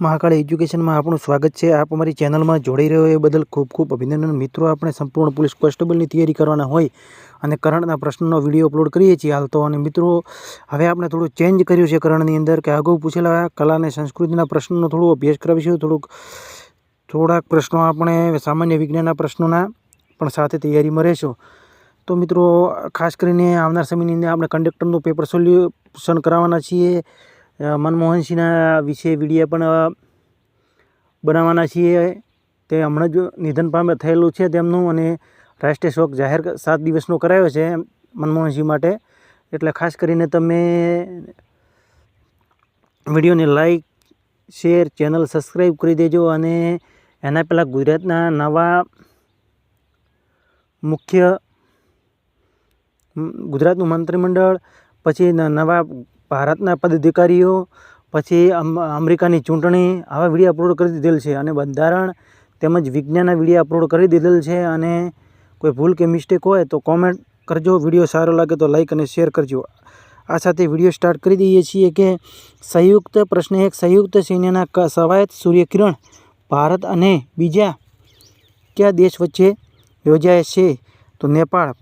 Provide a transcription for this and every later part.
મહાકાળી એજ્યુકેશનમાં આપણું સ્વાગત છે. આપ અમારી ચેનલમાં જોડાઈ રહ્યો એ બદલ ખૂબ ખૂબ અભિનંદન. મિત્રો, આપણે સંપૂર્ણ પોલીસ કોન્સ્ટેબલની તૈયારી કરવાના હોય અને કરંટના પ્રશ્નનો વીડિયો અપલોડ કરીએ છીએ હાલ તો. અને મિત્રો, હવે આપણે થોડું ચેન્જ કર્યું છે કરંટની અંદર કે અગાઉ પૂછેલા કલા અને સંસ્કૃતિના પ્રશ્નનો થોડું અભ્યાસ કરાવીશું. થોડુંક, થોડાક પ્રશ્નો આપણે સામાન્ય વિજ્ઞાનના પ્રશ્નોના પણ સાથે તૈયારીમાં રહેશું. તો મિત્રો, ખાસ કરીને આવનાર સમયની અંદર આપણે કંડક્ટરનું પેપર સોલ્યુશન કરાવવાના છીએ. મનમોહનસિંહના વિશે વીડિયો પણ બનાવવાના છીએ. તે હમણાં જ નિધન પામે થયેલું છે તેમનું અને રાષ્ટ્રીય શોક જાહેર સાત દિવસનો કરાયો છે મનમોહનસિંહ માટે. એટલે ખાસ કરીને તમે વિડીયોને લાઈક, શેર, ચેનલ સબસ્ક્રાઈબ કરી દેજો અને એના પહેલાં ગુજરાતના નવા મુખ્ય ગુજરાતનું મંત્રીમંડળ, પછી નવા ભારતના પદાધિકારીઓ, પછી અમ- અમેરિકાની ચૂંટણી, આવા વીડિયો અપલોડ કરી દીધેલ છે અને બંધારણ તેમજ વિજ્ઞાનના વીડિયો અપલોડ કરી દીધેલ છે અને કોઈ ભૂલ કે મિસ્ટેક હોય તો કોમેન્ટ કરજો. વીડિયો સારો લાગે તો લાઈક અને શેર કરજો. આ સાથે વીડિયો સ્ટાર્ટ કરી દઈએ છીએ કે સંયુક્ત પ્રશ્ન એક, સંયુક્ત સૈન્યના સ્વાયત્ત સૂર્યકિરણ ભારત અને બીજા કયા દેશ વચ્ચે યોજાય છે? તો નેપાળ.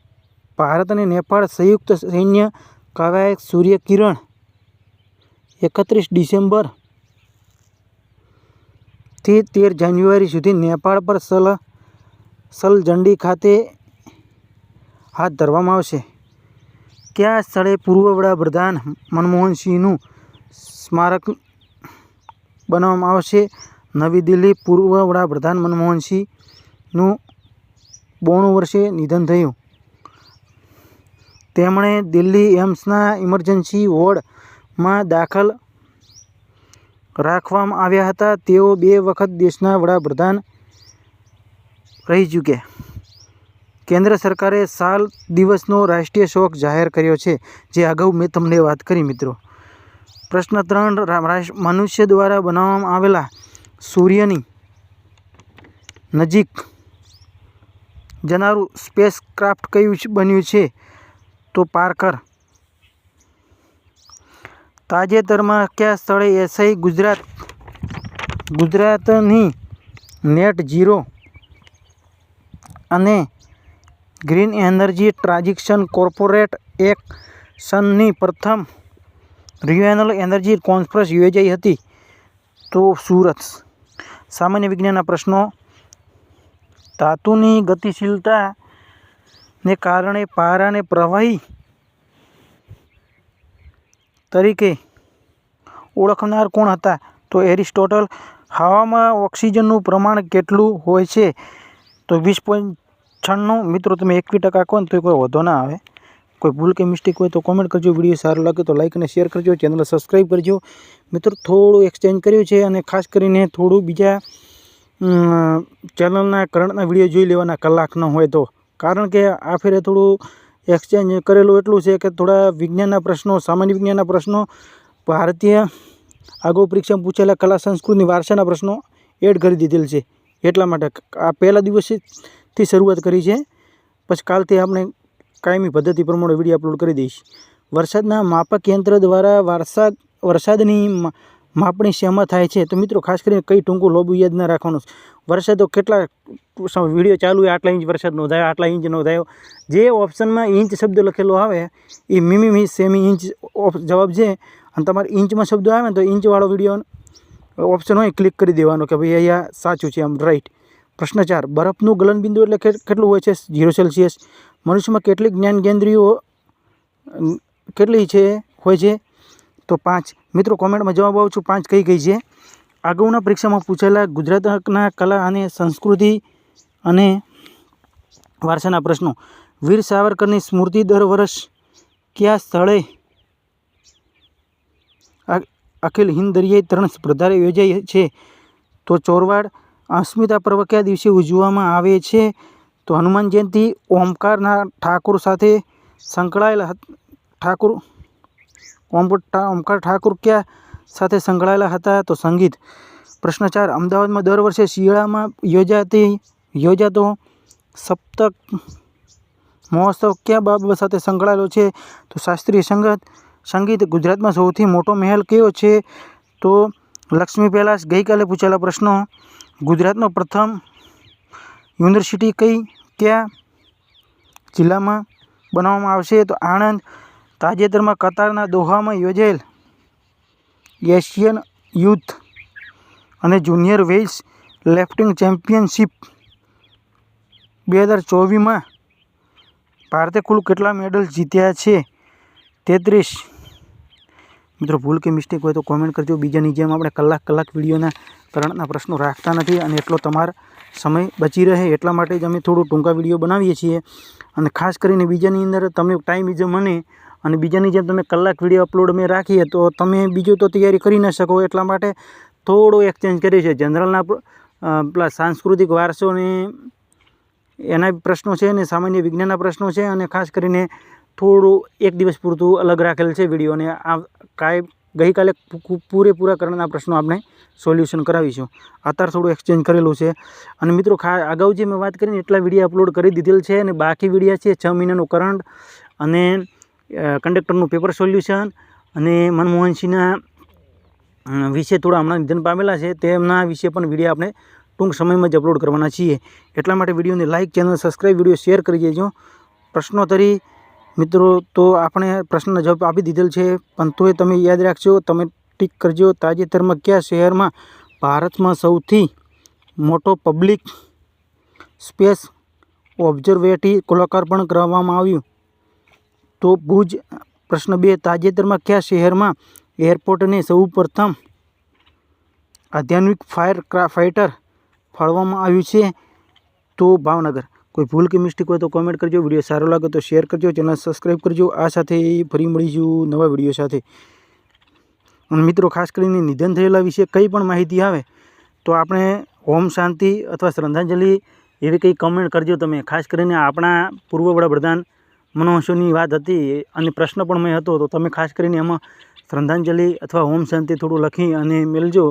ભારત અને નેપાળ સંયુક્ત સૈન્ય કવાયત સૂર્યકિરણ એકત્રીસ ડિસેમ્બરથી તેર જાન્યુઆરી સુધી નેપાળ પર સલ, સલજંડી ખાતે હાથ ધરવામાં આવશે. કયા સ્થળે પૂર્વ વડાપ્રધાન મનમોહનસિંહનું સ્મારક બનાવવામાં આવશે? નવી દિલ્હી પૂર્વ વડાપ્રધાન મનમોહનસિંહનું બોણું વર્ષે નિધન થયું. તેમણે દિલ્હી એમ્સના ઇમરજન્સી વોર્ડમાં દાખલ રાખવામાં આવ્યા હતા. તેઓ બે વખત દેશના વડાપ્રધાન રહી ચૂક્યા. કેન્દ્ર સરકારે સાલ દિવસનો રાષ્ટ્રીય શોક જાહેર કર્યો છે, જે અગાઉ મેં તમને વાત કરી, મિત્રો. પ્રશ્ન ત્રણ મનુષ્ય દ્વારા બનાવવામાં આવેલા સૂર્યની નજીક જનારું સ્પેસ ક્રાફ્ટ કયું બન્યું છે? તો પાર્કર તાજેતરમાં કયા સ્થળે એસઆઈ ગુજરાત, ગુજરાતની નેટ ઝીરો અને ગ્રીન એનર્જી ટ્રાન્ઝેક્શન કોર્પોરેટ એક્શનની પ્રથમ રિન્યુએબલ એનર્જી કોન્ફરન્સ યોજાઈ હતી તો સુરત. સામાન્ય વિજ્ઞાનના પ્રશ્નો. ધાતુની ગતિશીલતાને કારણે પારાને પ્રવાહી તરીકે ઓળખનાર કોણ હતા? તો એરિસ્ટોટલ, હવામાં ઓક્સિજનનું પ્રમાણ કેટલું હોય છે? તો વીસ પોઈન્ટ છન્નું. મિત્રો, તમે એકવી ટકા કહો ને તો કોઈ વધો ના આવે. કોઈ ભૂલ કે મિસ્ટેક હોય તો કોમેન્ટ કરજો. વીડિયો સારો લાગે તો લાઇક અને શેર કરજો. ચેનલ સબસ્ક્રાઈબ કરજો. મિત્રો, થોડું એક્સચેન્જ કર્યું છે અને ખાસ કરીને થોડું બીજા ચેનલના કરંટના વીડિયો જોઈ લેવાના કલાક ન હોય તો. કારણ કે આ ફેરે થોડું એક્સચેન્જ કરેલું એટલું છે કે થોડા વિજ્ઞાનના પ્રશ્નો, સામાન્ય વિજ્ઞાનના પ્રશ્નો, ભારતીય આગળ પરીક્ષામાં પૂછેલા કલા સંસ્કૃતિની વારસાના પ્રશ્નો એડ કરી દીધેલ છે. એટલા માટે આ પહેલા દિવસથી શરૂઆત કરી છે. પછી કાલથી આપણે કાયમી પદ્ધતિ પ્રમાણે વીડિયો અપલોડ કરી દઈશ. વરસાદના માપક યંત્ર દ્વારા વરસાદ વરસાદની માપણી શેમાં થાય છે? તો મિત્રો, ખાસ કરીને કઈ ટૂંકું લોબું યાદ ના રાખવાનું વરસાદો કેટલા વીડિયો ચાલુ આટલા ઇંચ વરસાદ નોંધાયો, આટલા ઇંચ નોંધાયો. જે ઓપ્શનમાં ઇંચ શબ્દ લખેલો આવે, એ મીમી સેમી ઇંચ જવાબ છે. અને તમારે ઇંચમાં શબ્દ આવે ને તો ઇંચવાળો વીડિયો ઓપ્શન હોય ક્લિક કરી દેવાનો કે ભાઈ અહીંયા સાચું છે, આમ રાઈટ પ્રશ્ન ચાર, બરફનું ગલનબિંદુ એટલે કેટલું હોય છે? ઝીરો સેલ્સિયસ મનુષ્યમાં કેટલી જ્ઞાન કેન્દ્રિયો કેટલી છે? હોય છે? તો પાંચ. મિત્રો, કોમેન્ટમાં જવાબ આવું છું, પાંચ કઈ કઈ છે અગાઉના પરીક્ષામાં પૂછેલા ગુજરાતના કલા અને સંસ્કૃતિ અને વારસાના પ્રશ્નો. વીર સાવરકરની સ્મૃતિ દર વર્ષ કયા સ્થળે અખિલ હિન્દ દરિયાઈ તરણ સ્પર્ધાએ યોજાઈ છે? તો ચોરવાડ અસ્મિતા પર્વ કયા દિવસે ઉજવવામાં આવે છે? તો હનુમાન જયંતિ ઓમકારના ઠાકોર સાથે સંકળાયેલા ઠાકોર ઓમકાર ઠાકુર ક્યાં સાથે સંકળાયેલા હતા તો સંગીત. પ્રશ્ન ચાર, અમદાવાદમાં દર વર્ષે શિયાળામાં યોજાતી, યોજાતો સપ્તક મહોત્સવ કયા બાબત સાથે સંકળાયેલો છે? તો શાસ્ત્રીય સંગત, સંગીત ગુજરાતમાં સૌથી મોટો મહેલ કયો છે? તો લક્ષ્મી પેલાસ, ગઈકાલે પૂછેલા પ્રશ્નો. ગુજરાતનો પ્રથમ યુનિવર્સિટી કઈ કયા જિલ્લામાં બનાવવામાં આવશે? તો આણંદ તાજેતરમાં કતારના દોહામાં યોજાયેલ એશિયન યુથ અને જુનિયર વેલ્સ લેફ્ટિંગ ચેમ્પિયનશિપ બે હજાર ચોવીસમાં ભારતે કુલ કેટલા મેડલ જીત્યા છે? તેત્રીસ. મિત્રો, ભૂલ કે મિસ્ટેક હોય તો કોમેન્ટ કરજો. બીજાની જેમ આપણે કલાક કલાક વિડીયોના કરંટના પ્રશ્નો રાખતા નથી અને એટલો તમારો સમય બચી રહે. એટલા માટે જ અમે થોડું ટૂંકા વીડિયો બનાવીએ છીએ. અને ખાસ કરીને બીજાની અંદર તમને ટાઈમ ઇઝ મને અને બીજાની જેમ તમે કલાક વીડિયો અપલોડ અમે રાખીએ, તો તમે બીજું તો તૈયારી કરી ન શકો. એટલા માટે થોડો એક્સચેન્જ કર્યો છે જનરલના પેલા સાંસ્કૃતિક વારસોને એના પ્રશ્નો છે અને સામાન્ય વિજ્ઞાનના પ્રશ્નો છે અને ખાસ કરીને થોડું એક દિવસ પૂરતું અલગ રાખેલ છે વીડિયો અને આ કાંઈ, ગઈકાલે પૂરેપૂરા કરણના પ્રશ્નો આપણે સોલ્યુશન કરાવીશું. અત્યારે થોડું એક્સચેન્જ કરેલું છે. અને મિત્રો ખા, અગાઉ જે મેં વાત કરીને એટલા વીડિયો અપલોડ કરી દીધેલ છે અને બાકી વિડીયા છે છ મહિનાનું કરંટ અને કંડક્ટરનું પેપર સોલ્યુશન અને મનમોહનસિંહના સિંહના વિશે થોડા હમણાં નિધન પામેલા છે, તેમના વિશે પણ વીડિયો આપણે ટૂંક સમયમાં જ અપલોડ કરવાના છીએ. એટલા માટે વિડીયોને like channel subscribe video share કરી દેજો. પ્રશ્નોત્તરી, મિત્રો, તો આપણે પ્રશ્નનો જવાબ આપી દીધેલ છે, પણ તોય તમે યાદ રાખજો, તમે ટીક કરજો. તાજેતરમાં કયા શહેરમાં ભારતમાં સૌથી મોટો પબ્લિક સ્પેસ ઓબ્ઝર્વેટરી લોકાર્પણ કરવામાં આવ્યું? તો ભુજ, પ્રશ્ન બે, તાજેતરમાં કયા શહેરમાં એરપોર્ટને સૌ પ્રથમ આધ્યાત્મિક ફાયર ફાઇટર ફાળવવામાં આવ્યું છે તો ભાવનગર. કોઈ ભૂલ કે મિસ્ટેક હોય તો કોમેન્ટ કરજો, વીડિયો સારો લાગે તો શેર કરજો, ચેનલ સબસ્ક્રાઈબ કરજો. આ સાથે ફરી મળીશું નવા વીડિયો સાથે. અને મિત્રો, ખાસ કરીને નિધન થયેલા વિશે કંઈ પણ માહિતી આવે તો આપણે ઓમ શાંતિ અથવા શ્રદ્ધાંજલિ એવી કંઈ કમેન્ટ કરજો તમે. ખાસ કરીને આપણા પૂર્વ વડાપ્રધાન મનમોહનસિંહની વાત હતી અને પ્રશ્ન પણ મેં હતો, તો તમે ખાસ કરીને એમાં શ્રદ્ધાંજલિ અથવા ઓમ શાંતિ થોડું લખી અને મેળજો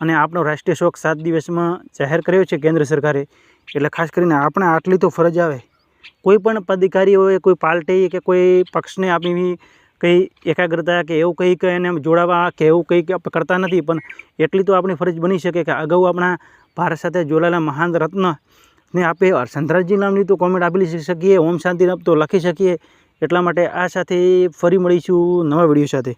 અને આપણો રાષ્ટ્રીય શોક સાત દિવસમાં જાહેર કર્યો છે કેન્દ્ર સરકારે. એટલે ખાસ કરીને આપણે આટલી તો ફરજ આવે. કોઈ પણ પદાધિકારી હોય કોઈ પાર્ટી કે કોઈ પક્ષને આપણી કંઈ એકાગ્રતા કે એવું કંઈક એને જોડાવા કે એવું કંઈક કરતા નથી, પણ એટલી તો આપણી ફરજ બની શકે કે અગાઉ આપણા ભારત સાથે જોડાયેલા મહાન રત્ન ને આપે સંતરાજી નામની તો કોમેન્ટ આપી શકીએ, ઓમ શાંતિ તો લખી શકીએ. એટલા માટે આ સાથે ફરી મળીશું નવા વીડિયો સાથે.